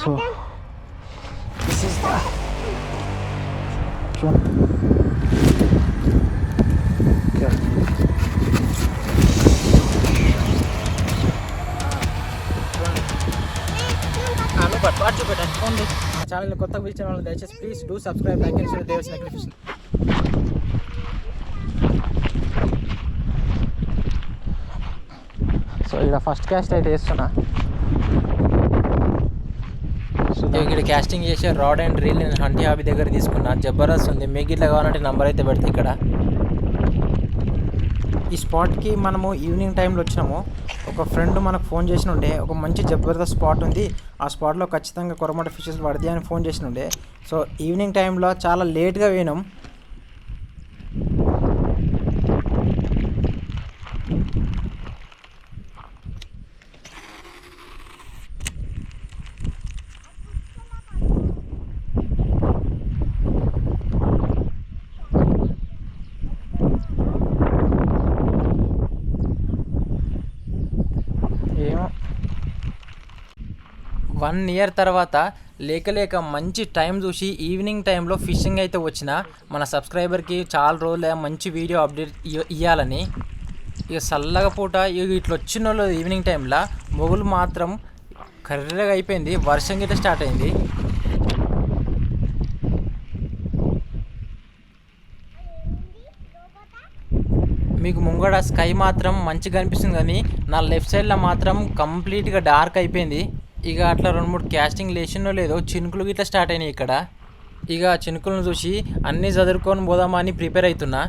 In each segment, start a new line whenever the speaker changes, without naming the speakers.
So this is the చూడండి Okay. కొత్తగా పిలిచిన వాళ్ళు దయచేసి please do subscribe like and share దేవసిన so ఇక్కడ ఫస్ట్ క్యాస్ట్ అయితే వేస్తున్నా.
ఇక్కడ క్యాస్టింగ్ చేసే రాడ్ అండ్ రీల్ నేను హంటి హాబీ దగ్గర తీసుకున్నా. జబర్దస్త్ ఉంది. మీకు ఇట్లా కావాలంటే నంబర్ అయితే పెడితే ఇక్కడ.
ఈ స్పాట్కి మనము ఈవినింగ్ టైంలో వచ్చినాము. ఒక ఫ్రెండ్ మనకు ఫోన్ చేసిన ఉండే ఒక మంచి జబర్దస్త్ స్పాట్ ఉంది. ఆ స్పాట్లో ఖచ్చితంగా కొరమట ఫిషెస్ పడతాయి అని ఫోన్ చేసిన ఉండే సో ఈవినింగ్ టైంలో చాలా లేట్గా పోయినాం.
వన్ ఇయర్ తర్వాత లేక లేక మంచి టైం చూసి ఈవినింగ్ టైంలో ఫిషింగ్ అయితే వచ్చిన మన సబ్స్క్రైబర్కి చాలా రోజులు మంచి వీడియో అప్డేట్ ఇవ్వాలని ఇక చల్లగా పూట ఇక ఇట్లా వచ్చిన వాళ్ళు ఈవినింగ్ టైంలో మొగులు మాత్రం కర్రగా అయిపోయింది. వర్షం గిట్ట స్టార్ట్ అయింది. మీకు ముంగడ స్కై మాత్రం మంచిగా కనిపిస్తుంది కానీ నా లెఫ్ట్ సైడ్లో మాత్రం కంప్లీట్గా డార్క్ అయిపోయింది. ఇక అట్లా రెండు మూడు క్యాస్టింగ్ లేచినో లేదో చినుకులు గిట్లా స్టార్ట్ అయినాయి ఇక్కడ. ఇక చినుకులను చూసి అన్నీ చదువుకొని పోదామా అని ప్రిపేర్ అవుతున్నా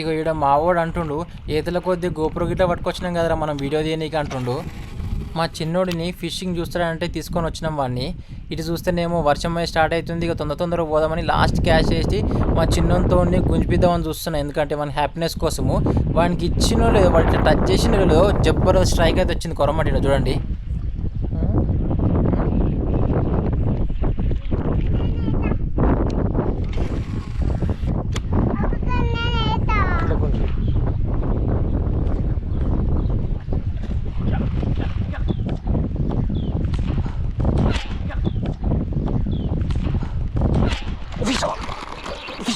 ఇక ఈడ మావోడు అంటుండు ఈతల కొద్ది గోపురం గిట్లా పట్టుకొచ్చినాం కదరా మనం వీడియో తీయనీకి అంటుండు. మా చిన్నోడిని ఫిషింగ్ చూస్తాడంటే తీసుకొని వచ్చినాం వాడిని ఇటు చూస్తేనేమో వర్షం అయి స్టార్ట్ అవుతుంది ఇక తొందర తొందరగా పోదామని లాస్ట్ క్యాష్ చేసి మా చిన్నతో గుంజిపిద్దామని చూస్తున్నాను ఎందుకంటే మన హ్యాపీనెస్ కోసము. వానికి ఇచ్చినో లేదో వాడికి టచ్ చేసిన లేదో జబ్బర్ స్ట్రైక్ అయితే వచ్చింది కొరమటిలో చూడండి
ఇట్లా కొంచెం Fish on!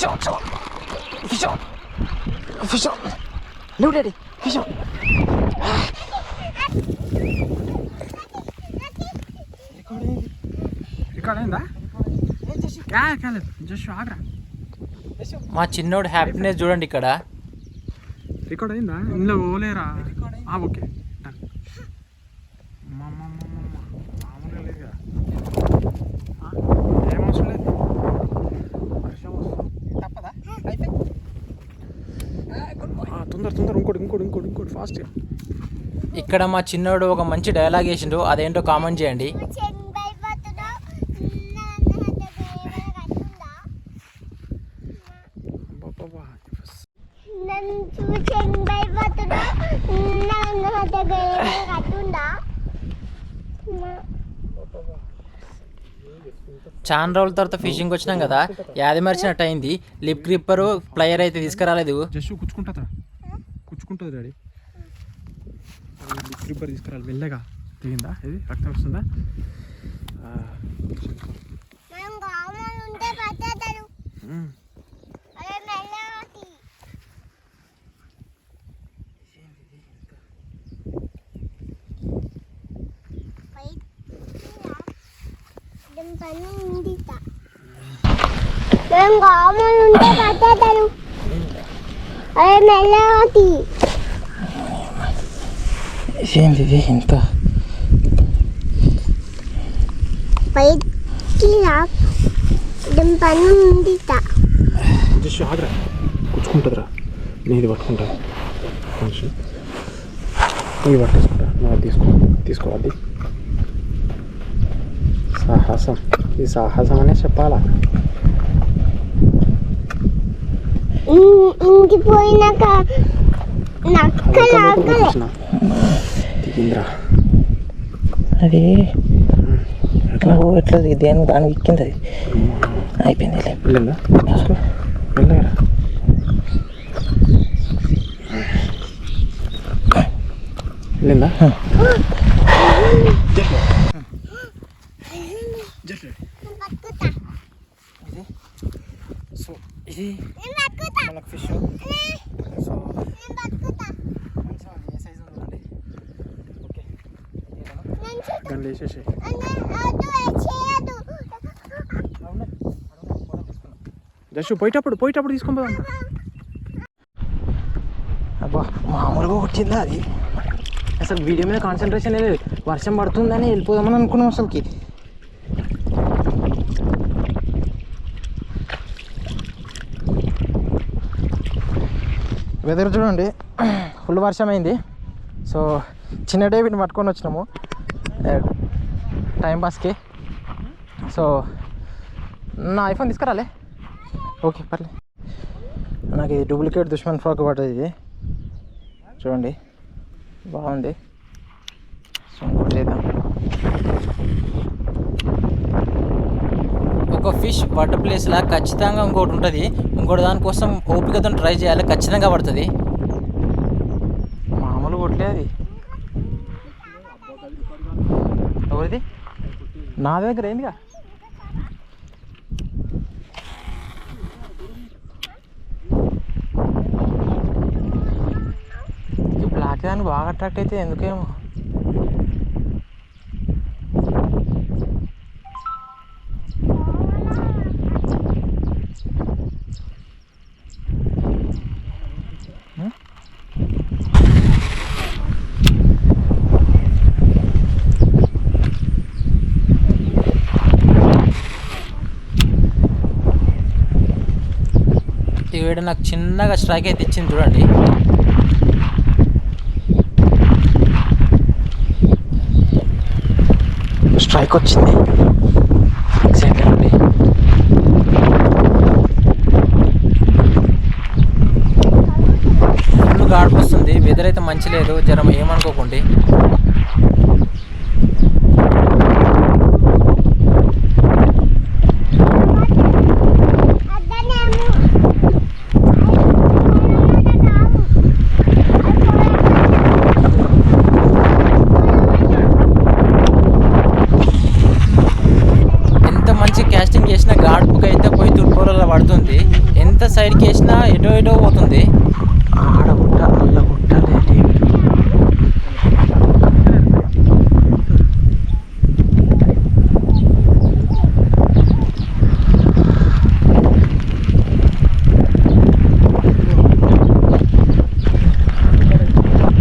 Fish on! Fish on! Fish on! No, daddy! Fish on!
మా చిన్నోడు హ్యాపీనెస్ చూడండి ఇక్కడ
రికార్డ్ అయిందా ఇందులో ఓలేరా ఆ, ఓకే డన్ అమ్మ, అమ్మ, అమ్మ, అమ్మ, అమ్మ. మామూలుగా లేదు కదా ఆ, ఏం అవసరం లేదు వర్షం వస్తుంది
తప్పదా అయిపోయి
ఆ, తొందర తొందర ఇంకోటి ఇంకోటి ఇంకోటి ఇంకోటి ఫాస్ట్గా
ఇక్కడ మా చిన్నోడు ఒక మంచి డైలాగ్ వేసిండు. అదేంటో కామెంట్ చేయండి. చాలా రోజుల తర్వాత ఫిషింగ్ వచ్చినాం కదా. యాది మరిచినట్టు అయింది లిప్ క్రిప్పరు ప్లేయర్ అయితే తీసుకురాలేదు.
జస్ట్ కూర్చుకుంటుందా కూర్చుకుంటుంది డాడీ. ప్రిపేర్ తీసుకురాలి మెల్లగా దిగిందా? ఇది రక్తం వస్తుందా? మ్మ్.
కావాలి ఉంటే పట్టేతారు
ఏంది ఇది ఇంత?
పైకి పని ఉంది
జస్ట్ ఆగరా. కూర్చుకుంటుందిరా. నేను ఇది పట్టుకుంటా. కొంచెం ఇది పట్టేసుకుంటా. అది తీసుకో తీసుకో అది సాహసం. ఈ సాహసం అనే చెప్పాలా?
ఇంకిపోయినాక
అది ఎట్లా ఎట్లా దేని దానికి ఎక్కింది అది. అయిపోయింది.
వెళ్ళిందా? వెళ్ళగా వెళ్ళిందా
ఇది
నేను పట్టుకుంటా
మనకు ఫిష్ సో
నేను పట్టుకుంటా
మంచిగా ఉంది. ఏ సైజు ఉందో చూడండి ఓకే ఇదేనా?
నేను చూడు
దాన్ని వేసేసి
అదే అదు చేయదు
అవునా? అవునా? ఫోటో తీసుకున్నా.
జస్ట్ పోయేటప్పుడు పోయేటప్పుడు తీసుకొని పోదాం.
అబ్బా మామూలుగా వచ్చిందా అది? అసలు వీడియో మీద కాన్సన్ట్రేషన్ లేదు. వర్షం పడుతుందని వెళ్ళిపోదామని అనుకున్నాం అసలుకి. వెదర్ చూడండి. ఫుల్ వర్షం అయింది. సో చిన్న డేవిడ్ని పట్టుకొని వచ్చినాము. టైం పాస్కి సో నా ఐఫోన్ తీసుకురాలే? ఓకే పర్లే. నాకు ఇది డూప్లికేట్ దుష్మన్ ఫ్రాక్ పడ్డది ఇది. చూడండి. బాగుంది. సో ఇంకోటి చేద్దాం.
ఒక ఫిష్ పడ్డ ప్లేస్లా ఖచ్చితంగా ఇంకోటి ఉంటుంది. ఇంకోటి దానికోసం ఓపికతో ట్రై చేయాలి. ఖచ్చితంగా పడుతుంది.
మామూలు కొట్లే అది ఎవరిది నా దగ్గర ఏందిగా? ఈ బ్లాక్ దానికి బాగా అట్రాక్ట్ అయితే ఎందుకేమో
ఈ వీడియో నాకు చిన్నగా స్ట్రైక్ అయితే ఇచ్చింది చూడండి.
స్ట్రైక్ వచ్చింది. ఎగ్జాక్ట్ అండి
ఫుల్ గాడుపు వస్తుంది వెదర్ అయితే మంచి లేదు. జ్వరం ఏమనుకోకండి
అద్దనేమో
ఎంత మంచి క్యాస్టింగ్ చేసినా గాడుపుకి అయితే పోయి తుర్పూరలో పడుతుంది ఎంత సైడ్కి వేసినా ఎటో ఎటో పోతుంది
ఆడగుట్ట అల్లగుట్ట లేటి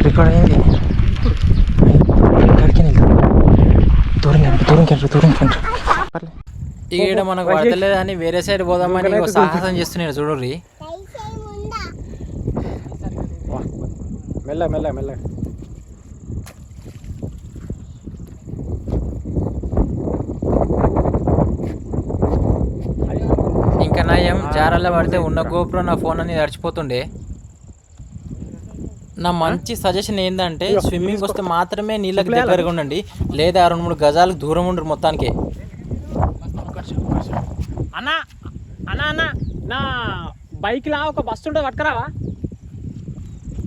రికార్డ్ అయింది ఇక్కడికి వెళ్తాం దూరం కంటారు దూరం కంటారు దూరం కంటారు పర్లే
ఈడ మనకు పడతలేదని వేరే సైడ్ పోదామని సాహసం చేస్తున్నాడు
ఉందా
మెల్ల మెల్ల మెల్ల.
ఇంకా నయం జారాల్లో పడితే ఉన్న గోపురం నా ఫోన్ అనేది నడిచిపోతుండే నా మంచి సజెషన్ ఏంటంటే స్విమ్మింగ్ వస్తే మాత్రమే నీళ్ళకి దగ్గరగా ఉండండి. లేదా రెండు మూడు గజాలకు దూరం ఉండరు మొత్తానికి.
అన్న అన్న అన్న నా బైక్లా ఒక బస్సు ఉంటుంది పట్టుకురావా?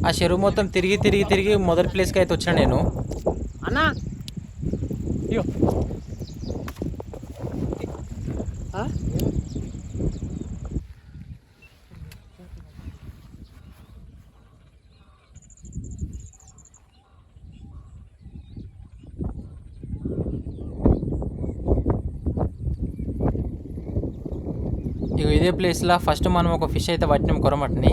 ఆ చెరువు మొత్తం తిరిగి తిరిగి తిరిగి మొదటి ప్లేస్కి అయితే వచ్చిన నేను.
అన్న ఇగో.
ఇదే ప్లేస్లో ఫస్ట్ మనం ఒక ఫిష్ అయితే పట్టినాం కొరమట్ని.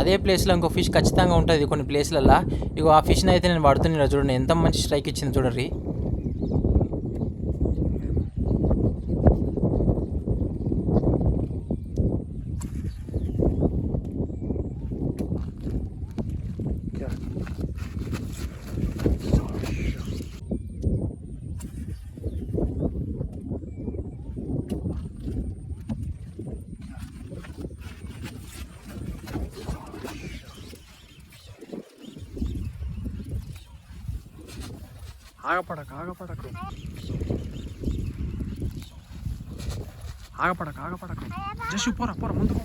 అదే ప్లేస్లో ఇంకో ఫిష్ ఖచ్చితంగా ఉంటుంది కొన్ని ప్లేస్లలో ఇగో ఆ ఫిష్ని అయితే నేను పడుతున్నాను చూడండి. ఎంత మంచి స్ట్రైక్ ఇచ్చింది చూడండి
ఆగపడక ఆగపడకు. ఆగపడక ఆగపడకు. జస్సు పోరా పోరా ముందుకు.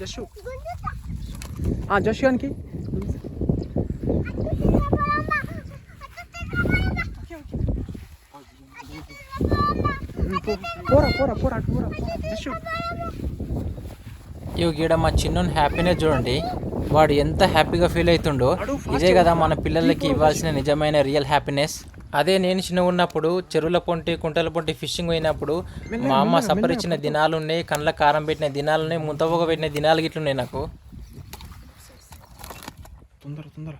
జస్సు ఆ జస్సు గానికి. పోరా పోరా పోరా అటు పోరా పోరా. జస్సు
ఇవి గీడ మా చిన్నోని హ్యాపీనెస్ చూడండి. వాడు ఎంత హ్యాపీగా ఫీల్ అవుతుండో. ఇదే కదా మన పిల్లలకి ఇవ్వాల్సిన నిజమైన రియల్ హ్యాపీనెస్. అదే నేను చిన్నగా ఉన్నప్పుడు చెరువుల పొంటి కుంటల పొంటి ఫిషింగ్ పోయినప్పుడు మా అమ్మ సపరిచ్చిన దినాలు ఉన్నాయి కండ్ల కారం పెట్టిన దినాలు ఉన్నాయి ముంతపోగ పెట్టిన దినాలు గిట్లున్నాయి నాకు.
తొందర తొందర.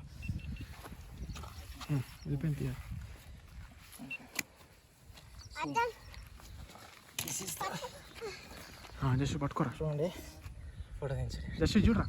జస్ట్ పట్టుకోరా.
చూడండి ఫోటో
జస్ట్ చూడరా.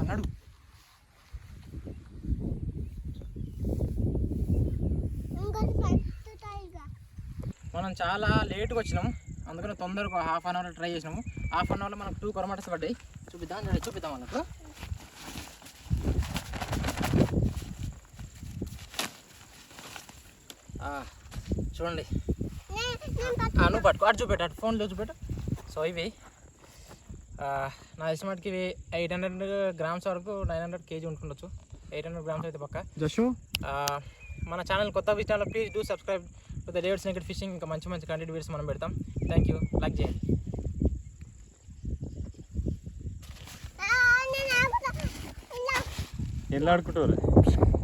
అన్నాడు.
ఇంకోటి పట్టుతాయిగా
మనం చాలా లేట్గా వచ్చినాము. అందుకని తొందరగా హాఫ్ అన్ అవర్ ట్రై చేసినాము. హాఫ్ అన్ అవర్లో మనకు టూ కొరమాటస్ పడ్డాయి. చూపిద్దాం చూపిద్దాం వాళ్ళకు. చూడండి. నువ్వు పట్టుకో. అటు చూపెట్టు అటు ఫోన్లో చూపెట్టు. సో ఇవి నా ఇష్టమాటికి ఇవి ఎయిట్ హండ్రెడ్ గ్రామ్స్ వరకు నైన్ హండ్రెడ్ కేజీ ఉంటుండొచ్చు. ఎయిట్ హండ్రెడ్ గ్రామ్స్ అయితే పక్క. మన ఛానల్ కొత్త విషయాల్లో please do subscribe to the David's negate fishing ఇంకా మంచి మంచి కంటెంట్ వీడియోస్ మనం పెడతాం. థ్యాంక్ యూ లైక్ చేయండి.
ఆ,